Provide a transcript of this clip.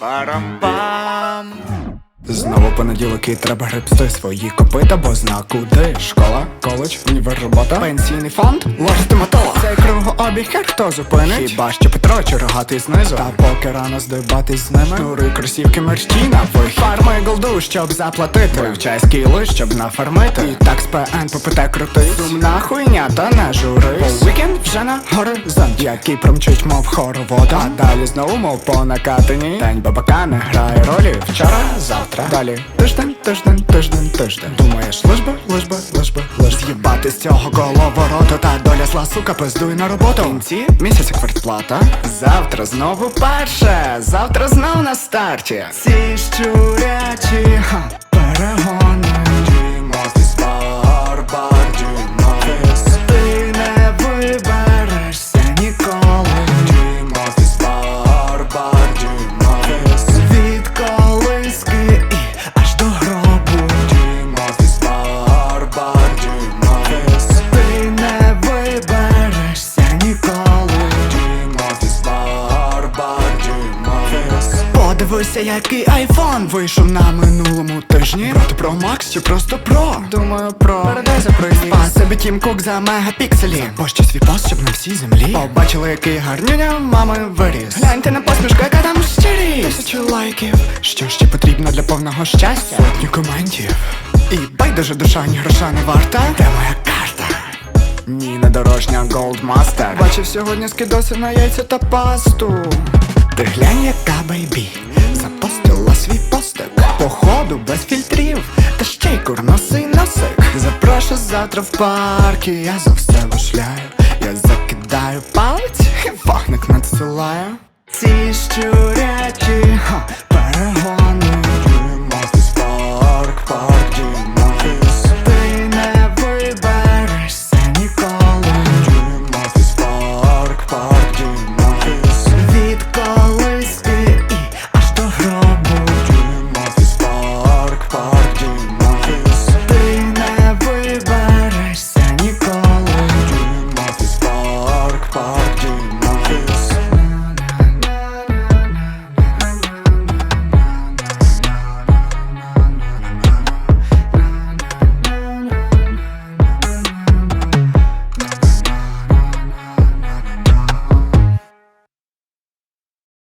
Парам-пам Знову понеділок і треба гребсти свої копита, бо зна куди школа, коледж, універ, робота, пенсійний фонд, ложити мотола. Кругообіг хер хто зупинить? Хіба що Петро чи рогатий знизу. Та поки рано здибатись з ними. Шнури, кросівки, мерщі на вихід Фарми голду, щоб заплатити. Вивчай скіли, щоб нафармити. І так з ПН по ПТ крутить Сумна хуйня, та не журись. Вікенд вже на горизонт Який промчить, мов хоровода. А далі знову, мов по накатані. День бабака не грає ролі. Вчора, завтра, далі. Тиждень, тиждень, тиждень, тиждень. Думаєш, лиш би, лиш би, лиш би, лиш З'їбати з цього головороту Та доля зла, сука, пиздуй на роботу. В кінці місяця квартплата. Завтра знову перше. Завтра знов на старті. Ці щурячі ха, Подивися, який айфон вийшов на минулому тижні. Брати про Макс чи просто про? Думаю, про. Передай за проїзд Спасибі Тім Кук за мегапікселі. Пощо свій пост, щоб на всій землі. Побачили, який гарнюня мами виріс. Гляньте на посмішку, яка там щирість Тисячу лайків. Що ще потрібно для повного щастя? Сотню коментів. І байдуже душа ні гроша не варта. Де моя карта? Ніна дорожня Goldmaster. Бачив сьогодні скидоси на яйця та пасту Ти глянь, яка бейбі. Запостила свій постик. Походу без фільтрів. Та ще й курносий носик. Запрошу завтра в парк і Я за все вишляю Я закидаю палець І вогник надсилаю. Ці щуря